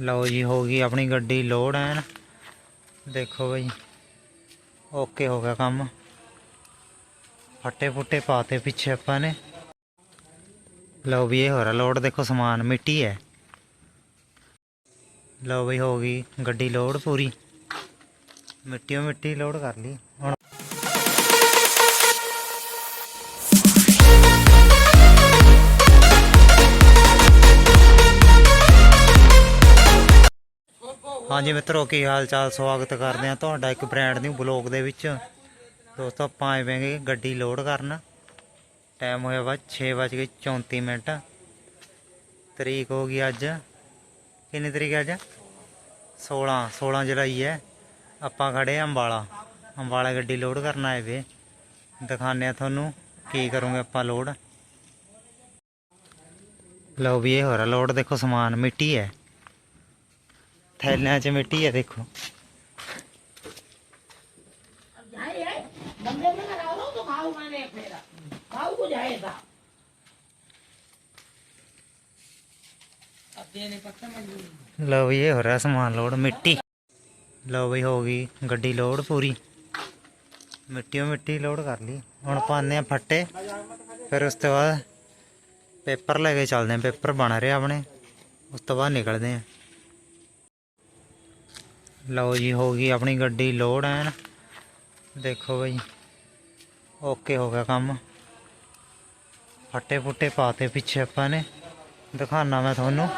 ਲਓ ਜੀ, ਹੋ ਗਈ ਆਪਣੀ ਗੱਡੀ ਲੋਡ ਐਨ। ਦੇਖੋ ਬਈ, ਓਕੇ ਹੋ ਗਿਆ ਕੰਮ। ਫੱਟੇ ਫੁੱਟੇ ਪਾਤੇ ਪਿੱਛੇ ਆਪਾਂ ਨੇ। ਲਓ ਵੀ ਇਹ ਹੋ ਰਿਹਾ ਲੋਡ, ਦੇਖੋ ਸਮਾਨ, ਮਿੱਟੀ ਹੈ। ਲਓ ਬਈ, ਹੋ ਗਈ ਗੱਡੀ ਲੋਡ ਪੂਰੀ। ਮਿੱਟੀਓ ਮਿੱਟੀ ਲੋਡ ਕਰ ਲਈ। ਹੁਣ ਹਾਂਜੀ ਮਿੱਤਰੋ ਕੀ ਹਾਲ ਚਾਲ, ਸਵਾਗਤ ਕਰਦੇ ਆ ਤੁਹਾਡਾ ਇੱਕ ਬ੍ਰਾਂਡ ਨਿਊ ਬਲੌਗ ਦੇ ਵਿੱਚ। ਦੋਸਤੋ, ਆਪਾਂ ਆਏ ਪੈਂਗੇ ਗੱਡੀ ਲੋਡ ਕਰਨ। ਟਾਈਮ ਹੋਇਆ ਵਾ 6:34 ਮਿੰਟ। ਤਰੀਕ ਹੋ ਗਈ ਅੱਜ। ਕਿੰਨੀ ਤਰੀਕ ਅੱਜ? 16 16 ਜੁਲਾਈ ਹੈ। ਆਪਾਂ ਖੜੇ ਆ ਅੰਬਾਲਾ। ਅੰਬਾਲਾ ਗੱਡੀ ਲੋਡ ਕਰਨ ਆਏ ਵੇ। ਦਿਖਾਉਂਦੇ ਆ ਤੁਹਾਨੂੰ ਕੀ ਕਰੂੰਗੇ ਆਪਾਂ ਲੋਡ ਲਓ ਵੀ ਇਹ ਹੋ ਰਿਹਾ ਲੋਡ ਦੇਖੋ, ਸਮਾਨ ਮਿੱਟੀ ਹੈ। ਥੈਲਿਆਂ 'ਚ ਮਿੱਟੀ ਹੈ ਦੇਖੋ जाए गमले में लगा लो तो खाऊ मैंने मेरा खाऊ को जाएगा अब देने पत्ता में ਲਓ ਵੀ ਇਹ ਹੋ ਰਿਹਾ ਸਮਾਨ ਲੋਡ ਮਿੱਟੀ ਲਓ ਵੀ ਹੋ ਗਈ ਗੱਡੀ ਲੋਡ ਪੂਰੀ ਮਿੱਟੀਓ ਮਿੱਟੀ ਲੋਡ ਕਰ ਲਈ ਹੁਣ ਪਾਉਂਦੇ ਆ ਫੱਟੇ ਫਿਰ ਉਸ ਤੋਂ ਬਾਅਦ ਪੇਪਰ ਲੈ ਕੇ ਚੱਲਦੇ ਆ ਪੇਪਰ ਬਣ ਰਿਹਾ ਆਪਣੇ ਉਸ ਤੋਂ ਬਾਅਦ ਨਿਕਲਦੇ ਆ ਲਓ ਜੀ, ਹੋ ਗਈ ਆਪਣੀ ਗੱਡੀ ਲੋਡ ਐਨ। ਦੇਖੋ ਬਈ, ਓਕੇ ਹੋ ਗਿਆ ਕੰਮ। ਫੱਟੇ ਫੁੱਟੇ ਪਾਤੇ ਪਿੱਛੇ ਆਪਾਂ ਨੇ। ਦਿਖਾਣਾ ਮੈਂ ਤੁਹਾਨੂੰ।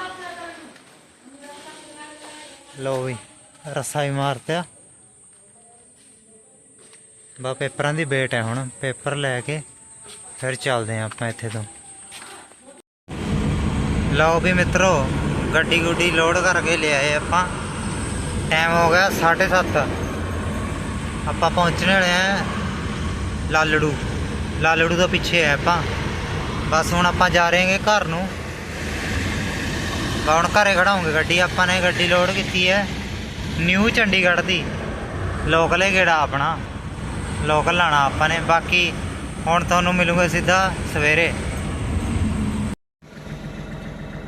ਲਓ ਵੀ ਰੱਸਾ ਹੀ ਮਾਰਤਿਆ ਬਾ, ਪੇਪਰਾਂ ਦੀ ਵੇਟ ਹੈ ਹੁਣ। ਪੇਪਰ ਲੈ ਕੇ ਫਿਰ ਚੱਲਦੇ ਹਾਂ ਆਪਾਂ ਇੱਥੇ ਤੋਂ। ਲਓ ਵੀ ਮਿੱਤਰੋ, ਗੱਡੀ ਗੁੱਡੀ ਲੋਡ ਕਰਕੇ ਲਿਆਏ ਆਪਾਂ। ਟਾਈਮ ਹੋ ਗਿਆ 7:30 ਆਪਾਂ ਪਹੁੰਚਣ ਵਾਲੇ ਆ ਲਾਲੜੂ। ਲਾਲੜੂ ਤੋਂ ਪਿੱਛੇ ਆ ਆਪਾਂ। ਬਸ ਹੁਣ ਆਪਾਂ ਜਾ ਰਹੇ ਹਾਂਗੇ ਘਰ ਨੂੰ। ਹੁਣ ਘਰੇ ਖੜਾਉਂਗੇ ਗੱਡੀ ਆਪਾਂ ਨੇ ਗੱਡੀ ਲੋਡ ਕੀਤੀ ਹੈ। ਨਿਊ ਚੰਡੀਗੜ੍ਹ ਦੀ। ਲੋਕਲ ਹੈ ਗੇੜਾ ਆਪਣਾ। ਲੋਕਲ ਲਾਣਾ ਆਪਾਂ ਨੇ। ਬਾਕੀ ਹੁਣ ਤੁਹਾਨੂੰ ਮਿਲੂਗਾ ਸਿੱਧਾ ਸਵੇਰੇ।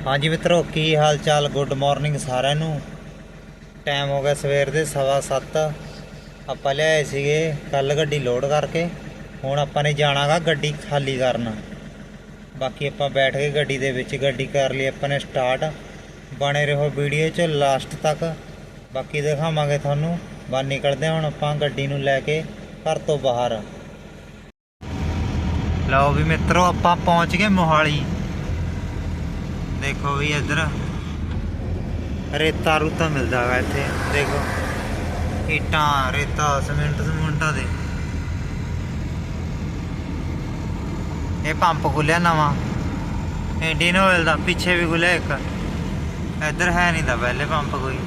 ਹਾਂਜੀ ਮਿੱਤਰੋ, ਕੀ ਹਾਲ ਚਾਲ? ਗੁੱਡ ਮਾਰਨਿੰਗ ਸਾਰਿਆਂ ਨੂੰ। ਟਾਈਮ ਹੋ ਗਿਆ ਸਵੇਰ ਦੇ ਸਵਾ ਸੱਤ। ਆਪਾਂ ਲਿਆਏ ਸੀਗੇ ਕੱਲ ਗੱਡੀ ਲੋਡ ਕਰਕੇ। ਹੁਣ ਆਪਾਂ ਨੇ ਜਾਣਾਗਾ ਗੱਡੀ ਖਾਲੀ ਕਰਨ। ਬਾਕੀ ਆਪਾਂ ਬੈਠ ਕੇ ਗੱਡੀ ਦੇ ਵਿੱਚ, ਗੱਡੀ ਕਰ ਲਈ ਆਪਾਂ ਨੇ ਸਟਾਰਟ ਬਣੇ ਰਹੋ ਵੀਡੀਓ 'ਚ ਲਾਸਟ ਤੱਕ। ਬਾਕੀ ਦਿਖਾਵਾਂਗੇ ਤੁਹਾਨੂੰ। ਬਾਹਰ ਨਿਕਲਦੇ ਹਾਂ ਹੁਣ ਆਪਾਂ ਗੱਡੀ ਨੂੰ ਲੈ ਕੇ ਘਰ ਤੋਂ ਬਾਹਰ। ਲਓ ਵੀ ਮਿੱਤਰੋ ਆਪਾਂ ਪਹੁੰਚ ਗਏ ਮੋਹਾਲੀ। ਦੇਖੋ ਵੀ ਇੱਧਰ। ਰੇਤਾ ਰੂਤਾ ਮਿਲਦਾ ਹੈਗਾ ਇੱਥੇ, ਦੇਖੋ। ਇੱਟਾਂ, ਰੇਤਾ, ਸੀਮੈਂਟ, ਸਮੁੰਟਾਂ ਦੇ। ਇਹ ਪੰਪ ਖੁੱਲਿਆ ਨਵਾਂ। ਇੰਡੀਅਨ ਆਇਲ ਦਾ, ਪਿੱਛੇ ਵੀ ਖੁੱਲਿਆ ਇੱਕ। ਇੱਧਰ ਹੈ ਨਹੀਂ ਦਾ ਪਹਿਲੇ ਪੰਪ ਕੋਈ।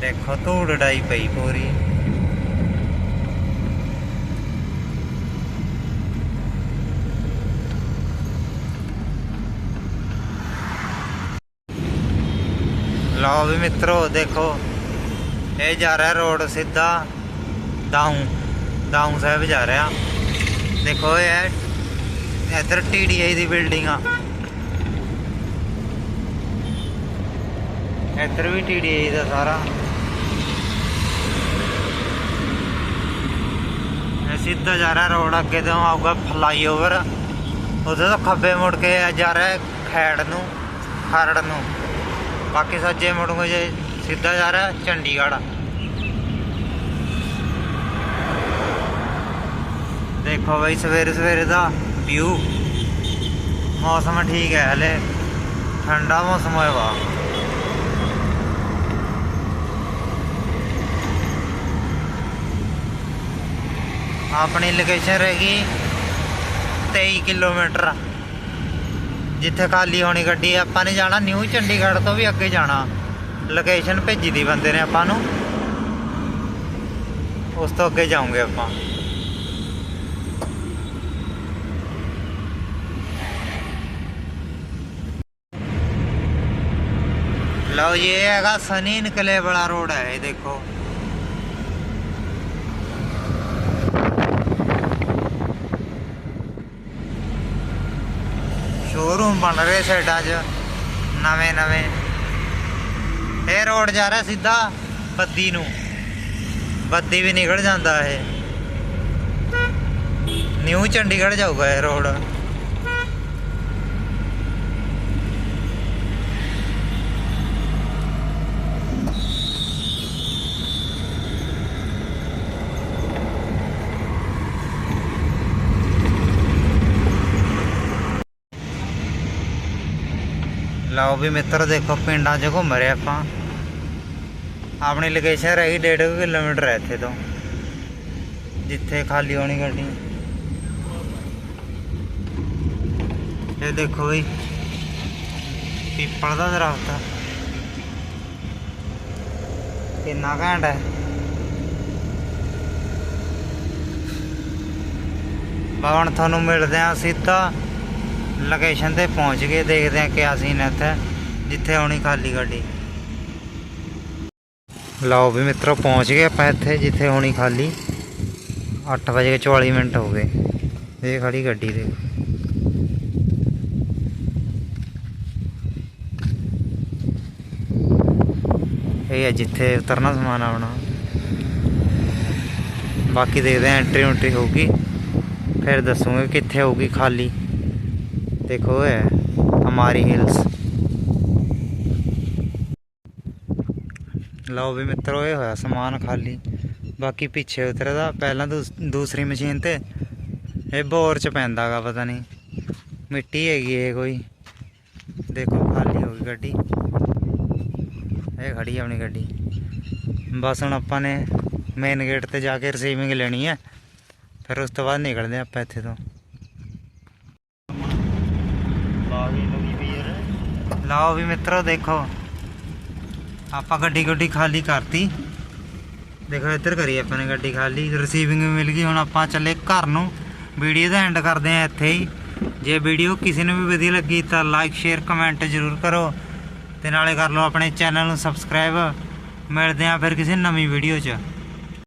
ਦੇਖੋ, ਧੂੜ ਡਾਈ ਪਈ ਪੂਰੀ। ਲਓ ਵੀ ਮਿੱਤਰੋ, ਦੇਖੋ। ਇਹ ਜਾ ਰਿਹਾ ਰੋਡ ਸਿੱਧਾ ਦਾਊ ਦਾਊ ਸਾਹਿਬ ਜਾ ਰਿਹਾ। ਦੇਖੋ ਇਹ ਹੈ, ਇੱਧਰ ਟੀਡੀਆਈ ਦੀ ਬਿਲਡਿੰਗ ਆ। ਇੱਧਰ ਵੀ ਟੀਡੀਆਈ ਦਾ ਸਾਰਾ। ਇਹ ਸਿੱਧਾ ਜਾ ਰਿਹਾ ਰੋਡ ਅੱਗੇ ਤੋਂ ਆਊਗਾ ਫਲਾਈਓਵਰ ਉਧਰ ਤੋਂ ਖੱਬੇ ਮੁੜ ਕੇ ਜਾ ਰਿਹਾ ਖੈੜ ਨੂੰ, ਖਰੜ ਨੂੰ। ਬਾਕੀ ਸੱਜੇ ਮੁੜੂਗੇ ਜੇ ਸਿੱਧਾ ਜਾ ਰਿਹਾ, ਚੰਡੀਗੜ੍ਹ। ਦੇਖੋ ਬਈ, ਸਵੇਰੇ ਸਵੇਰੇ ਦਾ ਵਿਊ ਮੌਸਮ ਠੀਕ ਹੈ ਹਲੇ। ਠੰਡਾ ਮੌਸਮ ਹੋਇਆ ਵਾ। ਆਪਣੀ ਲੋਕੇਸ਼ਨ ਰਹੇਗੀ 23 ਕਿਲੋਮੀਟਰ। ਜਿੱਥੇ ਖਾਲੀ ਹੋਣੀ ਗੱਡੀ ਆਪਾਂ ਨੇ ਜਾਣਾ ਨਿਊ ਚੰਡੀਗੜ੍ਹ ਤੋਂ ਵੀ ਅੱਗੇ ਜਾਣਾ। ਲੋਕੇਸ਼ਨ ਭੇਜੀ ਦੀ ਬੰਦੇ ਨੇ ਆਪਾਂ ਨੂੰ। ਉਸ ਤੋਂ ਅੱਗੇ ਜਾਵਾਂਗੇ ਆਪਾਂ। ਲਓ ਜੀ, ਇਹ ਹੈਗਾ ਸਨੀ ਨਿਕਲੇ ਵਾਲਾ ਰੋਡ ਹੈ, ਇਹ ਦੇਖੋ। ਸ਼ੋਰੂਮ ਬਣ ਰਹੇ ਸਾਈਡਾਂ 'ਚ ਨਵੇਂ ਨਵੇਂ। ਇਹ ਰੋਡ ਜਾ ਰਿਹਾ ਸਿੱਧਾ ਬੱਦੀ ਨੂੰ। ਬੱਦੀ ਵੀ ਨਿਕਲ ਜਾਂਦਾ ਇਹ। ਨਿਊ ਚੰਡੀਗੜ੍ਹ ਜਾਊਗਾ ਇਹ ਰੋਡ ਲਓ ਵੀ ਮਿੱਤਰ, ਦੇਖੋ ਪਿੰਡਾਂ 'ਚ ਘੁੰਮ ਰਹੇ ਆਪਾਂ। ਆਪਣੀ ਲੋਕੇਸ਼ਨ ਰਹੀ 1.5 ਕਿਲੋਮੀਟਰ ਹੈ ਇੱਥੇ ਤੋਂ। ਜਿੱਥੇ ਖਾਲੀ ਹੋਣੀ ਗੱਡੀ। ਇਹ ਦੇਖੋ ਬਈ ਪੀਪਲ ਦਾ ਦਰਖਤ ਆ। ਕਿੰਨਾ ਘੈਂਟ ਹੈ। ਬਾ, ਹੁਣ ਤੁਹਾਨੂੰ ਮਿਲਦੇ ਆ ਸਿੱਧਾ ਲੋਕੇਸ਼ਨ ਤੇ ਪਹੁੰਚ ਗਏ, ਦੇਖਦੇ ਆ ਕਿਆ ਸੀਨ ਹੈ ਇੱਥੇ, ਜਿੱਥੇ ਆਉਣੀ ਖਾਲੀ ਗੱਡੀ। ਲਓ ਵੀ ਮਿੱਤਰੋ, ਪਹੁੰਚ ਗਏ ਆਪਾਂ ਇੱਥੇ, ਜਿੱਥੇ ਹੋਣੀ ਖਾਲੀ। 8 ਵਜੇ 44 ਮਿੰਟ ਹੋ ਗਏ। ਇਹ ਖੜੀ ਗੱਡੀ ਦੇ ਇਹ ਹੈ ਜਿੱਥੇ ਉਤਰਨਾ ਸਮਾਨ ਆਉਣਾ। ਬਾਕੀ ਦੇਖਦੇ ਆ ਐਂਟਰੀ ਉੰਟਰੀ ਹੋਊਗੀ। ਫਿਰ ਦੱਸੂਗੇ ਕਿੱਥੇ ਹੋਊਗੀ ਖਾਲੀ। ਦੇਖੋ ਇਹ ਹੈ ਹਮਾਰੀ ਹਿਲਸ ਲਓ ਵੀ ਮਿੱਤਰੋ ਇਹ ਹੋਇਆ ਸਮਾਨ ਖਾਲੀ ਬਾਕੀ ਪਿੱਛੇ ਉਤਰਦਾ ਪਹਿਲਾਂ ਦੂਸ- ਦੂਸਰੀ ਮਸ਼ੀਨ ਤੇ ਇਹ ਬੋਰ ਚ ਪੈਂਦਾਗਾ ਪਤਾ ਨਹੀਂ ਮਿੱਟੀ ਹੈਗੀ ਇਹ ਕੋਈ ਦੇਖੋ ਖਾਲੀ ਹੋ ਗਈ ਗੱਡੀ ਇਹ ਖੜੀ ਆਪਣੀ ਗੱਡੀ ਬਸ ਹੁਣ ਆਪਾਂ ਨੇ ਮੇਨ ਗੇਟ ਤੇ ਜਾ ਕੇ ਰਿਸੀਵਿੰਗ ਲੈਣੀ ਹੈ ਫਿਰ ਉਸ ਤੋਂ ਬਾਅਦ ਨਿਕਲਦੇ ਹਾਂ ਆਪਾਂ ਇੱਥੇ ਤੋਂ ਲਓ ਵੀ ਮਿੱਤਰੋ ਦੇਖੋ। ਆਪਾਂ ਗੱਡੀ ਗੱਡੀ ਖਾਲੀ ਕਰਤੀ। ਦੇਖੋ ਇੱਧਰ ਕਰੀ ਆਪਾਂ ਨੇ ਗੱਡੀ ਖਾਲੀ। ਰਿਸੀਵਿੰਗ ਵੀ ਮਿਲ ਗਈ, ਹੁਣ ਆਪਾਂ ਚੱਲੇ ਘਰ ਨੂੰ। ਵੀਡੀਓ ਦਾ ਐਂਡ ਕਰਦੇ ਆ ਇੱਥੇ ਹੀ। ਜੇ ਵੀਡੀਓ ਕਿਸੇ ਨੂੰ ਵੀ ਵਧੀਆ ਲੱਗੀ ਤਾਂ ਲਾਈਕ ਸ਼ੇਅਰ ਕਮੈਂਟ ਜ਼ਰੂਰ ਕਰੋ। ਤੇ ਨਾਲੇ ਕਰ ਲਓ ਆਪਣੇ ਚੈਨਲ ਨੂੰ ਸਬਸਕ੍ਰਾਈਬ ਮਿਲਦੇ ਆ ਫਿਰ ਕਿਸੇ ਨਵੀਂ ਵੀਡੀਓ 'ਚ।